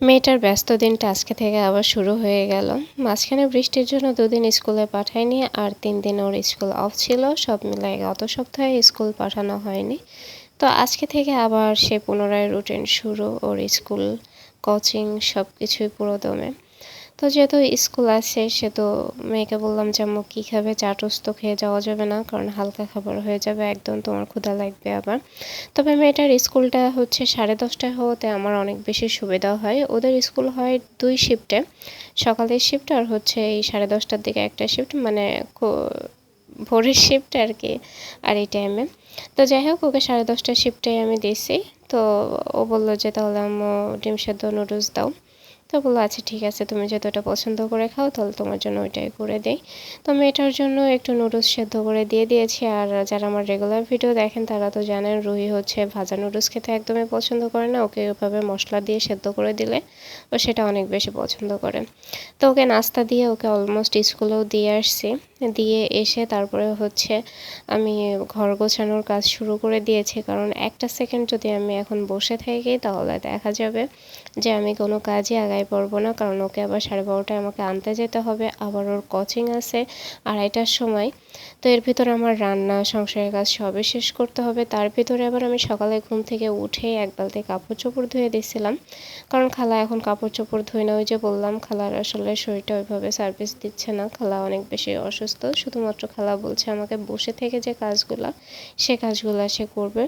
মেয়েটার ব্যস্ত দিনটা আজকে থেকে আবার শুরু হয়ে গেল। মাঝখানে বৃষ্টির জন্য দুদিন স্কুলে পাঠায়নি, আর তিন দিন ওর স্কুল অফ ছিল, সব মিলায় গত সপ্তাহে স্কুল পাঠানো হয়নি। তো আজকে থেকে আবার সে পুনরায় রুটিন শুরু, ওর স্কুল কোচিং সব কিছুই পুরো দমে তো যেহেতু স্কুল আছে সে তো মেয়েকে বললাম যে, আম্মু, কী খাবে? চা খেয়ে যাওয়া যাবে না, কারণ হালকা খাবার হয়ে যাবে একদম, তোমার ক্ষুধা লাগবে আবার। তবে মেয়েটার স্কুলটা হচ্ছে সাড়ে দশটায় হওয়াতে আমার অনেক বেশি সুবিধা হয়। ওদের স্কুল হয় দুই শিফটে, সকালের শিফট আর হচ্ছে এই সাড়ে দশটার দিকে একটা শিফট মানে ভোরের শিফট আর কি, আর এই টাইমে তো যাই হোক, ওকে সাড়ে দশটার শিফটে আমি দিয়েছি। তো ও বলল যে, তাহলে আম্মু ডিম সেদ্ধ নুডলস দাও। তো বলল আচ্ছা ঠিক আছে, তুমি যেহেতু এটা পছন্দ করে খাও, তাহলে তোমার জন্য ওইটাই করে দিই। তো আমি এটার জন্য একটু নুডলস সেদ্ধ করে দিয়ে দিয়েছি। আর যারা আমার রেগুলার ভিডিও দেখেন, তারা তো জানেন রুহি হচ্ছে ভাজা নুডলস খেতে একদমই পছন্দ করে না। ওকে ওইভাবে মশলা দিয়ে সেদ্ধ করে দিলে ও সেটা অনেক বেশি পছন্দ করে। তো ওকে নাস্তা দিয়ে ওকে অলমোস্ট স্কুলেও দিয়ে আসছি। দিয়ে এসে তারপরে হচ্ছে আমি ঘর গোছানোর কাজ শুরু করে দিয়েছি। কারণ একটা সেকেন্ড যদি আমি এখন বসে থাকি, তাহলে দেখা যাবে যে আমি কোনো কাজে কাজই আগাই পড়ব না, কারণ ওকে আবার সাড়ে বারোটায় আমাকে আনতে যেতে হবে, আবার ওর কোচিং আছে আড়াইটার সময়। তো এর ভিতরে আমার রান্না, সংসারের কাজ সবই শেষ করতে হবে। তার ভিতরে আবার আমি সকালে ঘুম থেকে উঠে এক বালতি কাপড় চোপড় ধুয়ে দিয়েছিলাম। কারণ খালা এখন কাপড় চোপড় ধুয়ে না, ওই যে বললাম, খালার আসলে শরীরটা ওইভাবে সার্ভিস দিচ্ছে না। খালা অনেক বেশি অসুস্থ, শুধুমাত্র খালা বলছে আমাকে বসে থেকে যে কাজগুলা, সে কাজগুলা সে করবে।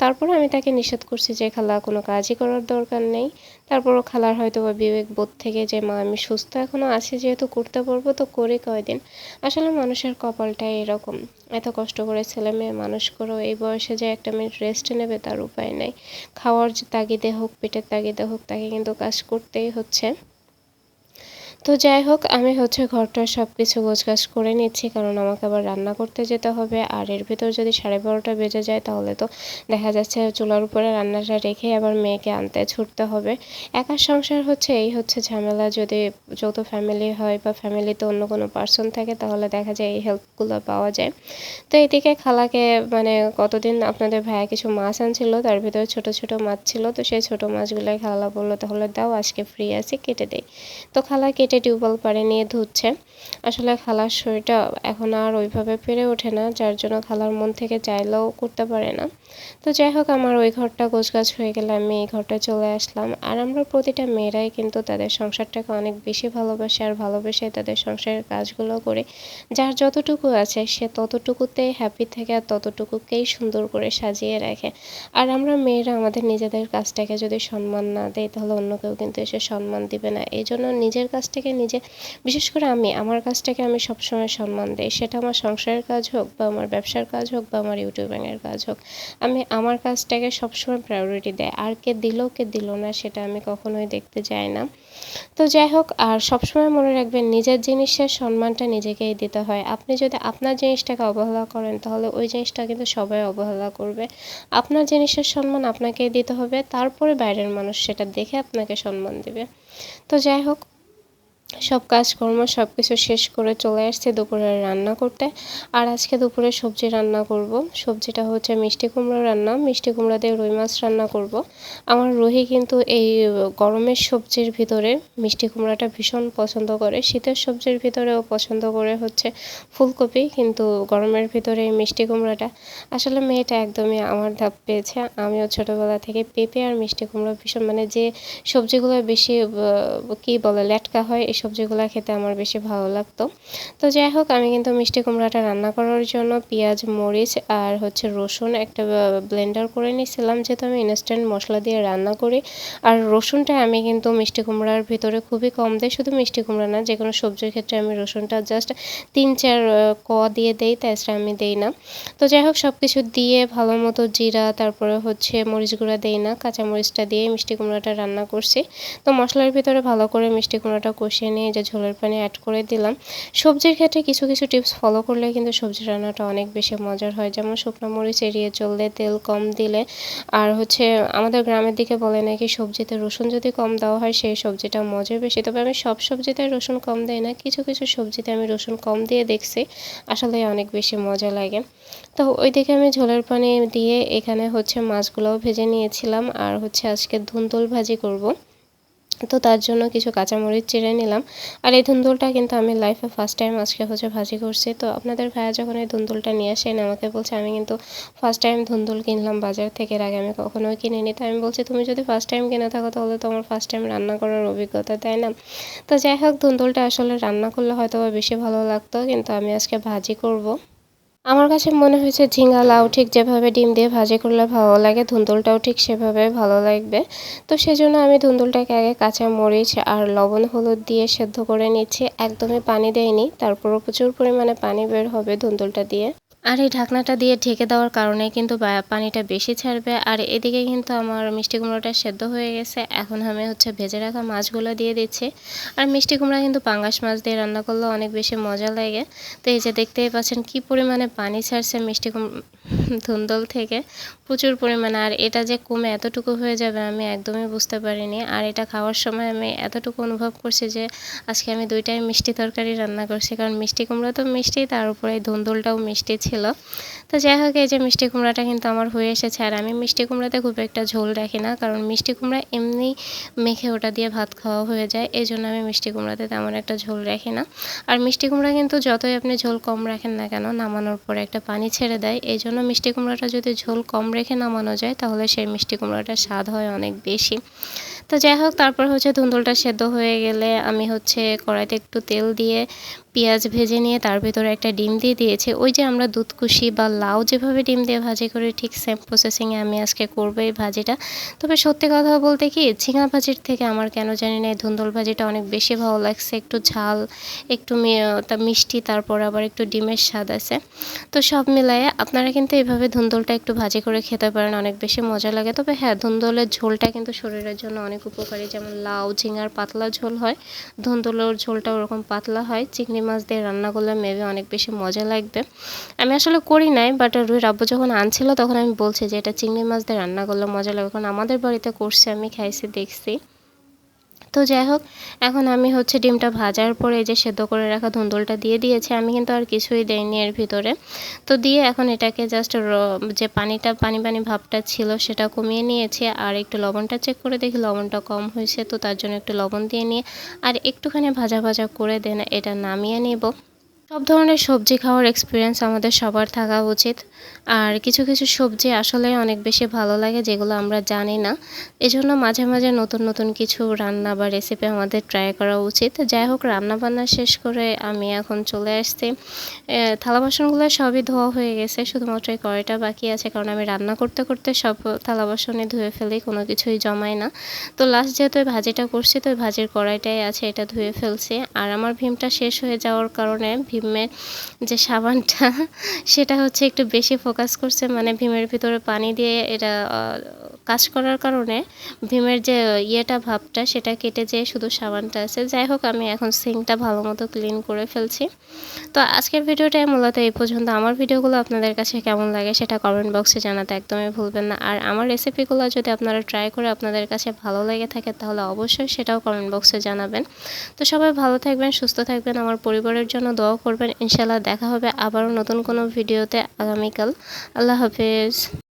তারপর আমি তাকে নিষেধ করছি যে, খালা, কোনো কাজই করার দরকার নেই। তারপরও খালার হয়তো বা বিবেক বোধ থেকে যে, মা, আমি সুস্থ এখনও আছি, যেহেতু করতে পারব, তো করি কয়দিন? আসলে মানুষের কপালটা এরকম। এত কষ্ট করে ছেলে মেয়ে মানুষ করো এই বয়সে যে একটা মিনিট রেস্ট নেবে, তার উপায় নাই। খাওয়ার যে তাগিদে হোক, পেটের তাগিদে হোক, তাকে কিন্তু কাজ করতেই হচ্ছে। তো যাই হোক, আমি হচ্ছে ঘরটা সব কিছু গোছগাছ করে নিচ্ছি, কারণ আমাকে আবার রান্না করতে যেতে হবে। আর এর ভিতর যদি সাড়ে বারোটা বেজে যায়, তাহলে তো দেখা যাচ্ছে চুলার উপরে রান্নাটা রেখে আবার মেয়েকে আনতে ছুটতে হবে। একার সংসার হচ্ছে, এই হচ্ছে ঝামেলা। যদি যৌথ ফ্যামিলি হয় বা ফ্যামিলিতে অন্য কোনো পার্সন থাকে, তাহলে দেখা যায় এই হেল্পগুলো পাওয়া যায়। তো এদিকে খালাকে মানে কতদিন আপনাদের ভাইয়া কিছু মাছ আনছিল, তার ভিতরে ছোট ছোট মাছ ছিল, তো সেই ছোট মাছগুলোই খালা বলল, তাহলে দাও, আজকে ফ্রি আছি, কেটে দেই। তো খালা কেটে কেটে টিউবওয়েল পারে নিয়ে ধুচ্ছে। আসলে খালার শরীরটা এখন আর ওইভাবে পেরে ওঠে না, যার জন্য খালার মন থেকে চাইলেও করতে পারে না। তো যাই হোক, আমার ওই ঘরটা গোছগাছ হয়ে গেলে আমি এই ঘরটা চলে আসলাম। আর আমরা প্রতিটা মেয়েরাই কিন্তু তাদের সংসারটাকে অনেক বেশি ভালোবাসে আর ভালোবেসে তাদের সংসারের কাজগুলো করে। যার যতটুকু আছে, সে ততটুকুতেই হ্যাপি থাকে আর ততটুকুকেই সুন্দর করে সাজিয়ে রাখে। আর আমরা মেয়েরা আমাদের নিজেদের কাজটাকে যদি সম্মান না দেয় তাহলে অন্য কেউ কিন্তু এসে সম্মান দিবে না। এই জন্য নিজের কাজটাকে নিজে, বিশেষ করে আমি, আমার কাজটাকে আমি সবসময় সম্মান দিই। সেটা আমার সংসারের কাজ হোক বা আমার ব্যবসার কাজ হোক বা আমার ইউটিউবিংয়ের কাজ হোক। আমি আমার কাজটাকে সবসময় প্রায়োরিটি দেয়। আর কে দিল কে দিল না, সেটা আমি কখনোই দেখতে যাই না। তো যাই হোক, আর সবসময় মনে রাখবেন, নিজের জিনিসের সম্মানটা নিজেকেই দিতে হয়। আপনি যদি আপনার জিনিসটাকে অবহেলা করেন, তাহলে ওই জিনিসটা কিন্তু সবাই অবহেলা করবে। আপনার জিনিসের সম্মান আপনাকেই দিতে হবে, তারপরে বাইরের মানুষ সেটা দেখে আপনাকে সম্মান দেবে। তো যাই হোক সব কাজকর্ম সব কিছু শেষ করে চলে আসছে দুপুরে রান্না করতে। আর আজকে দুপুরে সবজি রান্না করব। সবজিটা হচ্ছে মিষ্টি কুমড়ো রান্না। মিষ্টি কুমড়া দিয়ে রুই মাছ রান্না করব। আমার রুহি কিন্তু এই গরমের সবজির ভিতরে মিষ্টি কুমড়াটা ভীষণ পছন্দ করে। শীতের সবজির ভিতরেও পছন্দ করে হচ্ছে ফুলকপি, কিন্তু গরমের ভিতরে এই মিষ্টি কুমড়াটা আসলে মেয়েটা একদমই আমার ধাপ পেয়েছে। আমিও ছোটোবেলা থেকে পেঁপে আর মিষ্টি কুমড়ো ভীষণ মানে যে সবজিগুলো বেশি কী বলে, লেটকা হয় এই সবজিগুলো খেতে আমার বেশি ভালো লাগতো। তো যাই হোক, আমি কিন্তু মিষ্টি কুমড়াটা রান্না করার জন্য পেঁয়াজ, মরিচ আর হচ্ছে রসুন একটা ব্লেন্ডার করে নিয়েছিলাম। যেহেতু আমি ইনস্ট্যান্ট মশলা দিয়ে রান্না করি, আর রসুনটা আমি কিন্তু মিষ্টি কুমড়ার ভিতরে খুবই কম দেয় শুধু মিষ্টি কুমড়া না যে কোনো সবজির ক্ষেত্রে আমি রসুনটা জাস্ট তিন, চার ক দিয়ে দেই তাছাড়া আমি দেই না। তো যাই হোক সব কিছু দিয়ে ভালো মতো জিরা, তারপরে হচ্ছে মরিচ গুঁড়া দেই না কাঁচা মরিচটা দিয়ে মিষ্টি কুমড়াটা রান্না করছি। তো মশলার ভিতরে ভালো করে মিষ্টি কুমড়াটা কষিয়ে নিয়ে যে ঝোলের পানি অ্যাড করে দিলাম। সবজির ক্ষেত্রে কিছু কিছু টিপস ফলো করলে কিন্তু সবজি রান্নাটা অনেক বেশি মজার হয়। যেমন শুকনো মরিচ এড়িয়ে চললে তেল কম দিলে। আর হচ্ছে আমাদের গ্রামের দিকে বলে নাকি সবজিতে রসুন যদি কম দেওয়া হয়, সেই সবজিটা মজা বেশি। তবে আমি সব সবজিতে রসুন কম দেই না। কিছু কিছু সবজিতে আমি রসুন কম দিয়ে দেখছি। আসলে অনেক বেশি মজা লাগে। তো ওইদিকে আমি ঝোলের পানি দিয়ে এখানে হচ্ছে মাছগুলোও ভেজে নিয়েছিলাম। আর হচ্ছে আজকে ধুন্দুল ভাজি করব। তো তার জন্য কিছু কাঁচামরিচ চিড়ে নিলাম। আর এই ধুন্দুলটা কিন্তু আমি লাইফে ফার্স্ট টাইম আজকে হচ্ছে ভাজি করছি। তো আপনাদের ভাইয়া যখন এই ধুন্দুলটা নিয়ে আসেন, আমাকে বলছে, আমি কিন্তু ফার্স্ট টাইম ধুন্দুল কিনলাম বাজার থেকে, এর আগে আমি কখনোই কিনিনি। তো আমি বলছি, তুমি যদি ফার্স্ট টাইম কিনে থাকো, তাহলে তো আমার ফার্স্ট টাইম রান্না করার অভিজ্ঞতা, তাই না? তো যাই হোক, ধুন্দুলটা আসলে রান্না করলে হয়তো বেশি ভালো লাগতো, কিন্তু আমি আজকে ভাজি করব। আমার কাছে মনে হয়েছে ঝিঙ্গা লাউ ঠিক যেভাবে ডিম দিয়ে ভাজি করলে ভালো লাগে, ধুন্দুলটাও ঠিক সেভাবে ভালো লাগবে। তো সেজন্য আমি ধুন্দুলটাকে আগে কাঁচা মরিচ আর লবণ হলুদ দিয়ে সেদ্ধ করে নিচ্ছি। একদমই পানি দেয়নি তারপরও প্রচুর পরিমাণে পানি বের হবে ধুন্দুলটা দিয়ে। আর এই ঢাকনাটা দিয়ে ঢেকে দেওয়ার কারণে কিন্তু পানিটা বেশি ছাড়বে। আর এদিকে কিন্তু আমার মিষ্টি কুমড়োটা সেদ্ধ হয়ে গেছে। এখন আমি হচ্ছে ভেজে রাখা মাছগুলো দিয়ে দিচ্ছি। আর মিষ্টি কুমড়া কিন্তু পাঙ্গাস মাছ দিয়ে রান্না করলে অনেক বেশি মজা লাগে। তো এই যে দেখতেই পাচ্ছেন কি পরিমাণে পানি ছাড়ছে মিষ্টি ধুন্দল থেকে প্রচুর পরিমাণে, আর এটা যে কমে এতটুকু হয়ে যাবে আমি একদমই বুঝতে পারিনি। আর এটা খাওয়ার সময় আমি এতটুকু অনুভব করছি যে, আজকে আমি দুইটাই মিষ্টি তরকারি রান্না করছি। কারণ মিষ্টি কুমড়া তো মিষ্টি, তার উপরে ধুন্দুলটাও মিষ্টি ছিল। তো যাই হোক, এই যে মিষ্টি কুমড়াটা কিন্তু আমার হয়ে এসেছে। আর আমি মিষ্টি কুমড়াতে খুব একটা ঝোল রাখি না, কারণ মিষ্টি কুমড়া এমনি মেখে ওটা দিয়ে ভাত খাওয়া হয়ে যায়। এই জন্য আমি মিষ্টি কুমড়াতে তেমন একটা ঝোল রাখি না। আর মিষ্টি কুমড়া কিন্তু যতই আপনি ঝোল কম রাখেন না কেন, নামানোর পরে একটা পানি ছেড়ে দেয়। এই জন্য মিষ্টি কুমড়াটা যদি ঝোল কম রেখে নামানো যায়, তাহলে সেই মিষ্টি কুমড়াটার স্বাদ হয় অনেক বেশি। তো যাই হোক, তারপর হচ্ছে ধুন্দুলটা সেদ্ধ হয়ে গেলে আমি হচ্ছে কড়াইতে একটু তেল দিয়ে পেঁয়াজ ভেজে নিয়ে তার ভিতরে একটা ডিম দিয়ে দিয়েছি। ওই যে আমরা দুধকুশি বা লাউ যেভাবে ডিম দিয়ে ভাজি করি, ঠিক সেম প্রসেসিংয়ে আমি আজকে করব এই ভাজিটা। তবে সত্যি কথা বলতে কি, ঝিঙা ভাজির থেকে আমার কেন জানি না এই ধুন্দুল ভাজিটা অনেক বেশি ভালো লাগছে। একটু ঝাল, একটু মিষ্টি, তারপর আবার একটু ডিমের স্বাদ আছে। তো সব মিলায়ে আপনারা কিন্তু এইভাবে ধুন্দুলটা একটু ভাজি করে খেতে পারেন, অনেক বেশি মজা লাগে। তবে হ্যাঁ ধুন্দুলের ঝোলটা কিন্তু শরীরের জন্য অনেক উপকারী, যেমন লাউ, ঝিঙার পাতলা ঝোল হয়। ধন্দলোর ঝোলটা ওরকম পাতলা হয়। চিংড়ি মাছ দিয়ে রান্না করলে মেবি অনেক বেশি মজা লাগবে। আমি আসলে করি নাই বাট রুই আব্বু যখন আনছিল তখন আমি বলছি যে এটা চিংড়ি মাছ দিয়ে রান্না করলে মজা লাগবে। কারণ আমাদের বাড়িতে করছে, আমি খাইছি, দেখছি। তো যাই হোক, এখন আমি হচ্ছে ডিমটা ভাজার পরে যে সেদ্ধ করে রাখা ধুন্দুলটা দিয়ে দিয়েছি, আমি কিন্তু আর কিছুই দেইনি এর ভিতরে। তো দিয়ে এখন এটাকে জাস্ট যে পানিটা, পানি পানি ভাবটা ছিল সেটা কমিয়ে নিয়েছি, আর একটু লবণটা চেক করে দেখি লবণটা কম হয়েছে, তো তার জন্য একটু লবণ দিয়ে নিয়ে, আর একটুখানি ভাজা ভাজা করে দেন, এটা নামিয়ে নেব। সব ধরনের সবজি খাওয়ার এক্সপিরিয়েন্স আমাদের সবার থাকা উচিত। আর কিছু কিছু সবজি আসলে অনেক বেশি ভালো লাগে যেগুলো আমরা জানি না। এজন্য মাঝে মাঝে নতুন নতুন কিছু রান্না বা রেসিপি আমাদের ট্রাই করা উচিত। যাই হোক রান্না বান্না শেষ করে আমি এখন চলে আসছি। থালা বাসনগুলো সবই ধোয়া হয়ে গেছে, শুধুমাত্র এই কড়াইটা বাকি আছে, কারণ আমি রান্না করতে করতে সব থালা বাসনে ধুয়ে ফেলি, কোনো কিছুই জমাই না। তো লাস্ট যেহেতু ভাজিটা করছি, তো ভাজির কড়াইটাই আছে, এটা ধুয়ে ফেলছি। আর আমার ভীমটা শেষ হয়ে যাওয়ার কারণে ভীমের যে সাবানটা, সেটা হচ্ছে একটু বেশি ফোকাস করছে। মানে ভীমের ভিতরে পানি দিয়ে এটা কাজ করার কারণে ভীমের যে ইয়েটা, ভাবটা, সেটা কেটে যেয়ে শুধু সাবানটা আছে। যাই হোক, আমি এখন সিঙ্কটা ভালো মতো ক্লিন করে ফেলছি। তো আজকের ভিডিওটাই মূলত এই পর্যন্ত। আমার ভিডিওগুলো আপনাদের কাছে কেমন লাগে সেটা কমেন্ট বক্সে জানাতে একদমই ভুলবেন না। আর আমার রেসিপিগুলো যদি আপনারা ট্রাই করে আপনাদের কাছে ভালো লেগে থাকে, তাহলে অবশ্যই সেটাও কমেন্ট বক্সে জানাবেন। তো সবাই ভালো থাকবেন, সুস্থ থাকবেন। আমার পরিবারের জন্য দোয়া করবেন। ইনশাল্লাহ দেখা হবে আবারও নতুন কোনো ভিডিওতে। আগামীকাল আল্লাহ হাফেজ।